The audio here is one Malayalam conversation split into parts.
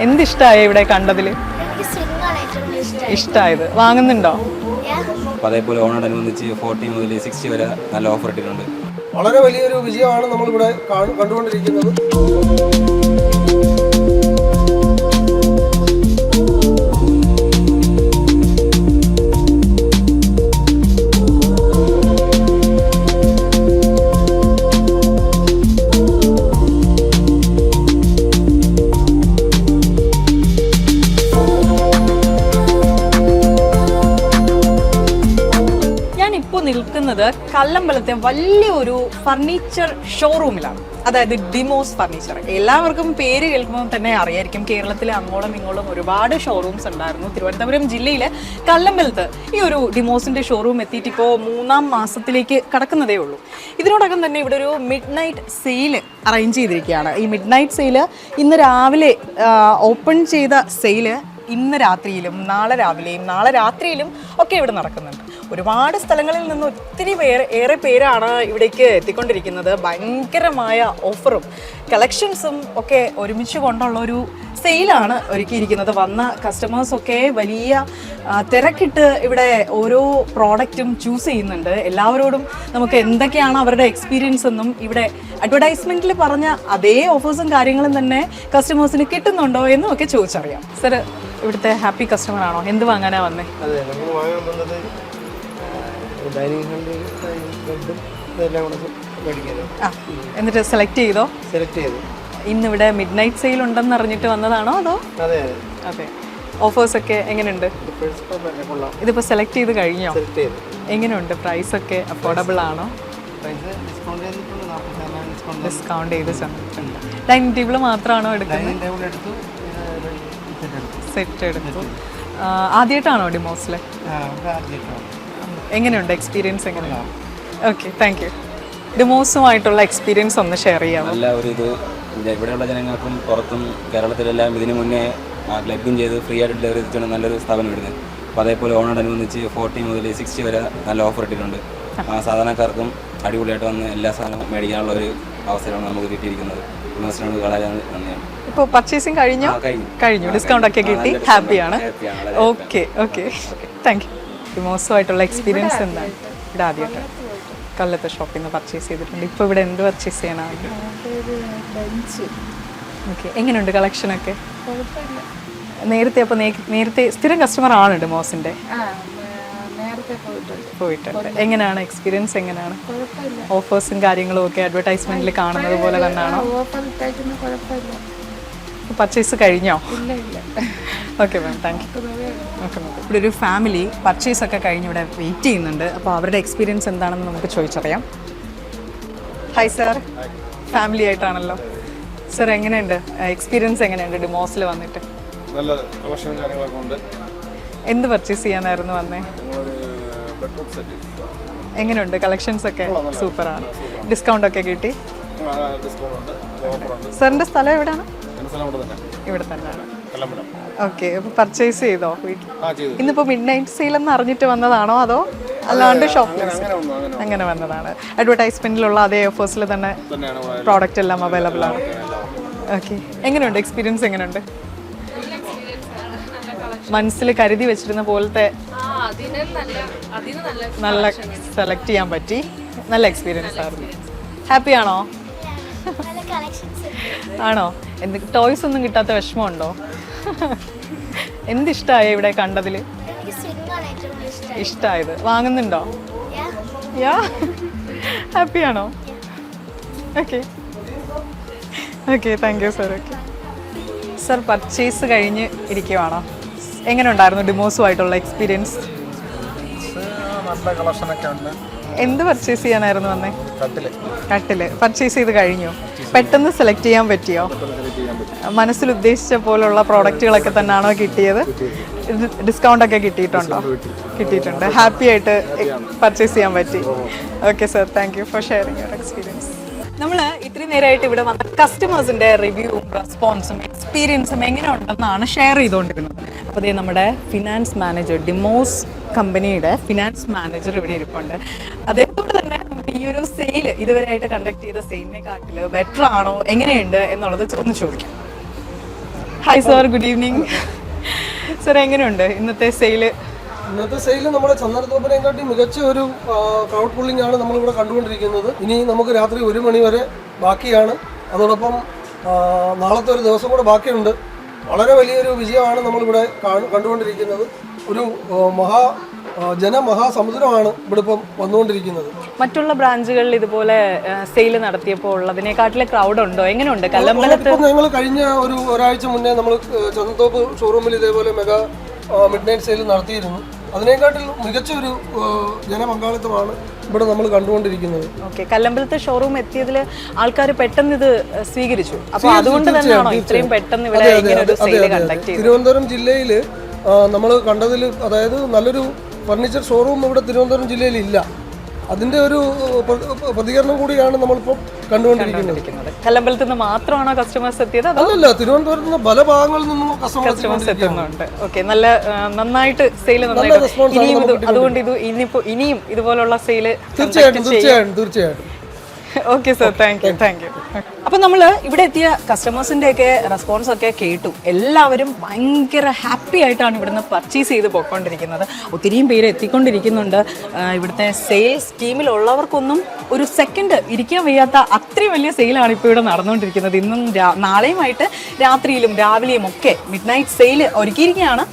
എന്തിഷ്ടായി ഇവിടെ കണ്ടതിൽ ഇഷ്ടായത്. വാങ്ങുന്നുണ്ടോ? അതേപോലെ ഓണോടനുബന്ധിച്ച് ഫോർട്ടി മുതൽ സിക്സ്റ്റി വരെ നല്ല ഓഫർ ഇട്ടിട്ടുണ്ട്. വളരെ വലിയൊരു വിജയമാണ് നമ്മളിവിടെ കാണു- കണ്ടുകൊണ്ടിരിക്കുന്നത്. നിൽക്കുന്നത് കല്ലമ്പലത്തെ വലിയൊരു ഫർണിച്ചർ ഷോറൂമിലാണ് അതായത് ഡിമോസ് ഫർണിച്ചർ എല്ലാവർക്കും പേര് കേൾക്കുമ്പോൾ തന്നെ അറിയായിരിക്കും കേരളത്തിലെ അങ്ങോളം ഇങ്ങോളം ഒരുപാട് ഷോറൂംസ് ഉണ്ടായിരുന്നു. തിരുവനന്തപുരം ജില്ലയിലെ കല്ലമ്പലത്ത് ഈ ഒരു ഡിമോസിന്റെ ഷോറൂം എത്തിയിട്ട് ഇപ്പോൾ മൂന്നാം മാസത്തിലേക്ക് കടക്കുന്നതേ ഉള്ളൂ. ഇതിനോടകം തന്നെ ഇവിടെ ഒരു മിഡ് നൈറ്റ് സെയിൽ അറേഞ്ച് ചെയ്തിരിക്കുകയാണ്. ഈ മിഡ് നൈറ്റ് സെയിൽ ഇന്ന് രാവിലെ ഓപ്പൺ ചെയ്ത സെയിൽ ഇന്ന് രാത്രിയിലും നാളെ രാവിലെയും നാളെ രാത്രിയിലും ഒക്കെ ഇവിടെ നടക്കുന്നുണ്ട്. ഒരുപാട് സ്ഥലങ്ങളിൽ നിന്ന് ഒത്തിരി പേര് ഏറെ പേരാണ് ഇവിടേക്ക് എത്തിക്കൊണ്ടിരിക്കുന്നത്. ഭയങ്കരമായ ഓഫറും കളക്ഷൻസും ഒക്കെ ഒരുമിച്ച് കൊണ്ടുള്ള ഒരു സെയിലാണ് ഒരുക്കിയിരിക്കുന്നത്. വന്ന കസ്റ്റമേഴ്സൊക്കെ വലിയ തിരക്കിട്ട് ഇവിടെ ഓരോ പ്രോഡക്റ്റും ചൂസ് ചെയ്യുന്നുണ്ട്. എല്ലാവരോടും നമുക്ക് എന്തൊക്കെയാണ് അവരുടെ എക്സ്പീരിയൻസ് എന്നും ഇവിടെ അഡ്വർടൈസ്മെന്റിൽ പറഞ്ഞ അതേ ഓഫേഴ്സും കാര്യങ്ങളും തന്നെ കസ്റ്റമേഴ്സിന് കിട്ടുന്നുണ്ടോ എന്നും ഒക്കെ ചോദിച്ചറിയാം. സർ ഇവിടുത്തെ ഹാപ്പി കസ്റ്റമർ ആണോ? എന്ത് വാങ്ങാനാണ് വന്നേ? ഡൈനിങ് ബെഡും ഇതെല്ലാം കൂടെ മേടിക്കാനും? ആ എന്നിട്ട് സെലക്ട് ചെയ്തോ? സെലക്ട് ചെയ്തു. ഇന്നിവിടെ മിഡ് നൈറ്റ് സെയിൽ ഉണ്ടെന്ന് അറിഞ്ഞിട്ട് വന്നതാണോ അതോ? അതെ അതെ. ഓഫേഴ്സ് ഒക്കെ എങ്ങനെയുണ്ട്? ഇതിപ്പോ ഇതിപ്പോൾ സെലക്ട് ചെയ്ത് കഴിഞ്ഞോ? എങ്ങനെയുണ്ട്? പ്രൈസ് ഒക്കെ അഫോർഡബിൾ ആണോ? ഡിസ്കൗണ്ട് ചെയ്ത്. ഡൈനിങ് ടേബിൾ മാത്രമാണോ എടുക്കുന്നത്? സെറ്റ് എടുത്തു. ആദ്യമായിട്ടാണോ ഡിമോസിലെ എങ്ങനെയുണ്ട് എക്സ്പീരിയൻസ് എങ്ങനെയാണ് ഓക്കെ താങ്ക് യു ഇത് മോശമായിട്ടുള്ള എക്സ്പീരിയൻസ് ഒന്ന് ഷെയർ ചെയ്യാം നല്ല ഒരു ഇത്. ഇവിടെയുള്ള ജനങ്ങൾക്കും പുറത്തും കേരളത്തിലെല്ലാം ഇതിനു മുന്നേ ക്ലബിങ് ചെയ്ത് ഫ്രീ ആയിട്ട് ഡെലിവറി എത്തിച്ചാണ് നല്ലൊരു സ്ഥാപനം ഇടുന്നത് അപ്പോൾ അതേപോലെ ഓണോടനുബന്ധിച്ച് ഫോർട്ടി മുതൽ സിക്സ്റ്റി വരെ നല്ല ഓഫർ ഇട്ടിട്ടുണ്ട്. ആ സാധാരണക്കാർക്കും അടിപൊളിയായിട്ട് വന്ന് എല്ലാ സാധനവും മേടിക്കാനുള്ള ഒരു അവസരമാണ് നമുക്ക് കിട്ടിയിരിക്കുന്നത്. ഇൻവെസ്റ്ററിനോട് വളരെ നന്ദിയാണ്. ഇപ്പോൾ പർച്ചേസിങ് കഴിഞ്ഞോ? കഴിഞ്ഞു. ഡിസ്കൗണ്ട് ഒക്കെ കിട്ടി. ഹാപ്പിയാണ് ഓക്കെ ഓക്കെ താങ്ക് യു ഡിമോസുമായിട്ടുള്ള എക്സ്പീരിയൻസ് എന്താണ്? ഇവിടെ ആദ്യമായിട്ട്. കൊല്ലത്തെ ഷോപ്പിൽ നിന്ന് പർച്ചേസ് ചെയ്തിട്ടുണ്ട്. ഇപ്പോൾ ഇവിടെ എന്ത് പർച്ചേസ് ചെയ്യാനാണ് ഓക്കെ എങ്ങനെയുണ്ട് കളക്ഷനൊക്കെ നേരത്തെ അപ്പോൾ നേരത്തെ സ്ഥിരം കസ്റ്റമർ ആണ് മോസിന്റെ പോയിട്ടുണ്ട്. എങ്ങനെയാണ് എക്സ്പീരിയൻസ് എങ്ങനെയാണ്? ഓഫേഴ്സും കാര്യങ്ങളും ഒക്കെ അഡ്വർടൈസ്മെന്റിൽ കാണുന്നത് പോലെ തന്നെയാണോ പർച്ചേസ് കഴിഞ്ഞോ? ഓക്കെ മാം താങ്ക് യു ഇവിടെ ഒരു ഫാമിലി പർച്ചേസ് ഒക്കെ കഴിഞ്ഞ് ഇവിടെ വെയിറ്റ് ചെയ്യുന്നുണ്ട്. അപ്പോൾ അവരുടെ എക്സ്പീരിയൻസ് എന്താണെന്ന് നമുക്ക് ചോദിച്ചറിയാം. ഹായ് സാർ ഫാമിലി ആയിട്ടാണല്ലോ. സാർ എങ്ങനെയുണ്ട്? എക്സ്പീരിയൻസ് എങ്ങനെയുണ്ട്? ഡിമോസിൽ വന്നിട്ട്. നല്ല കളക്ഷൻ കാര്യങ്ങളൊക്കെ ഉണ്ട്. എന്ത് പർച്ചേസ് ചെയ്യാനായിരുന്നു വന്നേ? എങ്ങനെയുണ്ട്? കളക്ഷൻസ് ഒക്കെ സൂപ്പറാണ്. ഡിസ്കൗണ്ട് ഒക്കെ കിട്ടി? സാറിന്റെ സ്ഥലം എവിടെയാണ്? ഇവിടെ തന്നെ. ഇവിടെ തന്നെയാണ്. ഓക്കെ അപ്പോൾ പർച്ചേസ് ചെയ്തോ? വീട്ടിൽ ആ ചെയ്തു. ഇന്നിപ്പോൾ മിഡ് നൈറ്റ് സെയിൽ എന്ന് അറിഞ്ഞിട്ട് വന്നതാണോ അതോ അല്ലാണ്ട് ഷോപ്പിൽ അങ്ങനെ വന്നതാണ് അഡ്വർടൈസ്മെന്റിലുള്ള അതേ ഓഫേഴ്സിൽ തന്നെ തന്നെയാണ് പ്രോഡക്റ്റ് എല്ലാം അവൈലബിൾ ആണ്. ഓക്കെ എങ്ങനെയുണ്ട്? എക്സ്പീരിയൻസ് എങ്ങനെയുണ്ട്? മനസ്സിൽ കരുതി വെച്ചിരുന്ന പോലത്തെ നല്ല സെലക്ട് ചെയ്യാൻ പറ്റി. നല്ല എക്സ്പീരിയൻസ് ആയിരുന്നു. ഹാപ്പി ആണോ? നല്ല കളക്ഷൻസ് ഉണ്ട്. ആണോ? എന്ത് ടോയ്സ് ഒന്നും കിട്ടാത്ത വിഷമമുണ്ടോ? എന്തിഷ്ടമായി ഇവിടെ കണ്ടതിൽ? ഇഷ്ടായത്. ഇഷ്ടമായത് വാങ്ങുന്നുണ്ടോ യാ ഹാപ്പി ആണോ? Okay okay thank you sir okay sir purchase കഴിഞ്ഞ് ഇരിക്കുവാണോ? എങ്ങനെ ഉണ്ടായിരുന്നു ഡിമോസുമായിട്ടുള്ള എക്സ്പീരിയൻസ് നല്ല കളക്ഷനൊക്കെ ഉണ്ട്. എന്ത് പർച്ചേസ് ചെയ്യാനായിരുന്നു വന്നേ? കട്ടിൽ. പർച്ചേസ് ചെയ്ത് കഴിഞ്ഞു? പെട്ടെന്ന് സെലക്ട് ചെയ്യാൻ പറ്റിയോ? മനസ്സിൽ ഉദ്ദേശിച്ച പോലുള്ള പ്രോഡക്റ്റുകളൊക്കെ തന്നെയാണോ കിട്ടിയത്? ഡിസ്കൗണ്ട് ഒക്കെ കിട്ടിയിട്ടുണ്ടോ? കിട്ടിയിട്ടുണ്ട്. ഹാപ്പി ആയിട്ട് പർച്ചേസ് ചെയ്യാൻ പറ്റി. Okay sir thank you for sharing your experience നമ്മൾ ഇത്രയും നേരമായിട്ട് ഇവിടെ വന്ന കസ്റ്റമേഴ്സിന്റെ റിവ്യൂവും റെസ്പോൺസും എക്സ്പീരിയൻസും എങ്ങനെ ഉണ്ടെന്നാണ് ഷെയർ ചെയ്തുകൊണ്ടിരുന്നത്. അപ്പോൾ അതേ നമ്മുടെ ഫിനാൻസ് മാനേജർ ഡിമോസ് കമ്പനിയുടെ ഫിനാൻസ് മാനേജർ ഇവിടെ ഇരിപ്പുണ്ട്. അതേപോലെ തന്നെ നമുക്ക് ഈ ഒരു സെയിൽ ഇതുവരെയായിട്ട് കണ്ടക്ട് ചെയ്ത സെയിലിനെ കാട്ടിൽ ബെറ്റർ ആണോ എങ്ങനെയുണ്ട് എന്നുള്ളത് ഒന്ന് ചോദിക്കാം. Hi sir good evening sir എങ്ങനെയുണ്ട് ഇന്നത്തെ സെയിൽ ഇന്നത്തെ സെയിൽ നമ്മുടെ ചന്ദനത്തോപ്പിനെക്കാട്ടി മികച്ച ഒരു ക്രൗഡ് പുള്ളിംഗ് ആണ് നമ്മളിവിടെ കണ്ടുകൊണ്ടിരിക്കുന്നത്. ഇനി നമുക്ക് രാത്രി ഒരു മണി വരെ ബാക്കിയാണ്. അതോടൊപ്പം നാളത്തെ ഒരു ദിവസം കൂടെ ബാക്കിയുണ്ട്. വളരെ വലിയൊരു വിജയമാണ് നമ്മളിവിടെ കാണു- കണ്ടുകൊണ്ടിരിക്കുന്നത്. ഒരു മഹാ ജനമഹാസമുദ്രമാണ് ഇവിടെ ഇപ്പം വന്നുകൊണ്ടിരിക്കുന്നത്. മറ്റുള്ള ബ്രാഞ്ചുകളിൽ ഇതുപോലെ സെയിൽ നടത്തിയപ്പോൾ ഉള്ളതിനെക്കാട്ടിലെ ക്രൗഡ് ഉണ്ടോ? എങ്ങനെയുണ്ട്? കല്ലമ്പലത്ത് ഞങ്ങൾ കഴിഞ്ഞ ഒരു ഒരാഴ്ച മുന്നേ നമ്മൾ ചന്ദ്രത്തോപ്പ് ഷോറൂമിൽ ഇതേപോലെ മെഗാ മിഡ് നൈറ്റ് സെയിൽ നടത്തിയിരുന്നു. അതിനേക്കാട്ടിൽ മികച്ച ഒരു ജനപങ്കാളിത്തമാണ് ഇവിടെ നമ്മൾ കണ്ടുകൊണ്ടിരിക്കുന്നത്. ഓക്കെ കല്ലമ്പലത്തെ ഷോറൂം എത്തിയതിൽ ആൾക്കാർ പെട്ടെന്ന് ഇത് സ്വീകരിച്ചു. അപ്പോൾ അതുകൊണ്ട് തന്നെയാണോ ഇത്രയും പെട്ടെന്ന് ഇവിടെ ഇങ്ങനെ ഒരു സെയിൽ. കണ്ടക്ട് തിരുവനന്തപുരം ജില്ലയിൽ നമ്മൾ കണ്ടതിൽ അതായത് നല്ലൊരു ഫർണിച്ചർ ഷോറൂം ഇവിടെ തിരുവനന്തപുരം ജില്ലയിൽ ഇല്ല അതിന്റെ ഒരു പ്രതികരണം കൂടിയാണ് നമ്മളിപ്പോൾ കണ്ടുകൊണ്ടിരിക്കുന്നത്. കല്ലമ്പലത്ത് നിന്ന് മാത്രമാണോ കസ്റ്റമേഴ്സ് എത്തിയത്? അതല്ല തിരുവനന്തപുരത്ത് നിന്ന് പല ഭാഗങ്ങളിൽ നിന്നും കസ്റ്റമേഴ്സ് എത്തുന്നുണ്ട്. ഓക്കെ നല്ല നന്നായിട്ട് സെയിൽ നന്നായിട്ട്. ഇനിയും അതുകൊണ്ട് ഇത് ഇനിയിപ്പോ ഇനിയും ഇതുപോലുള്ള സെയിൽ തീർച്ചയായിട്ടും തീർച്ചയായിട്ടും തീർച്ചയായിട്ടും. Okay sir thank you thank you അപ്പൊ നമ്മൾ ഇവിടെ എത്തിയ കസ്റ്റമേഴ്സിന്റെ ഒക്കെ റെസ്പോൺസ് ഒക്കെ കേട്ടു. എല്ലാവരും ഭയങ്കര ഹാപ്പി ആയിട്ടാണ് ഇവിടുന്ന് പർച്ചേസ് ചെയ്ത് പോയിക്കൊണ്ടിരിക്കുന്നത്. ഒത്തിരിയും പേര് എത്തിക്കൊണ്ടിരിക്കുന്നുണ്ട്. ഇവിടുത്തെ സെയിൽ സ്കീമിലുള്ളവർക്കൊന്നും ഒരു സെക്കൻഡ് ഇരിക്കാൻ വയ്യാത്ത അത്രയും വലിയ സെയിലാണ് ഇപ്പോൾ ഇവിടെ നടന്നുകൊണ്ടിരിക്കുന്നത്. ഇന്നും നാളെയുമായിട്ട് രാത്രിയിലും രാവിലെയും ഒക്കെ മിഡ് നൈറ്റ് സെയിൽ ഒരുക്കിയിരിക്കുകയാണ്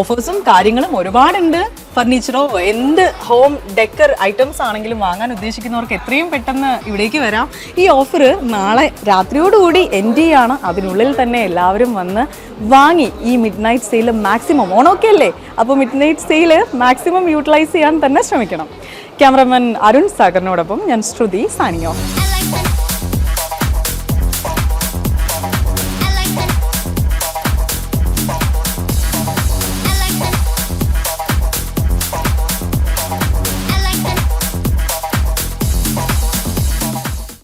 ഓഫേഴ്സും കാര്യങ്ങളും ഒരുപാടുണ്ട്. ഫർണിച്ചറോ എന്ത് ഹോം ഡെക്കർ ഐറ്റംസ് ആണെങ്കിലും വാങ്ങാൻ ഉദ്ദേശിക്കുന്നവർക്ക് എത്രയും പെട്ടെന്ന് ഇവിടേക്ക് വരാം. ഈ ഓഫർ നാളെ രാത്രിയോടുകൂടി എൻഡ് ചെയ്യാണ്. അതിനുള്ളിൽ തന്നെ എല്ലാവരും വന്ന് വാങ്ങി ഈ മിഡ് നൈറ്റ് സെയിൽ മാക്സിമം ഓണോക്കെ അല്ലേ? അപ്പോൾ mid night sale maximum utilise ചെയ്യാൻ തന്നെ ശ്രമിക്കണം. ക്യാമറമാൻ അരുൺ സാഗറിനോടൊപ്പം ഞാൻ ശ്രുതി സാനിയോ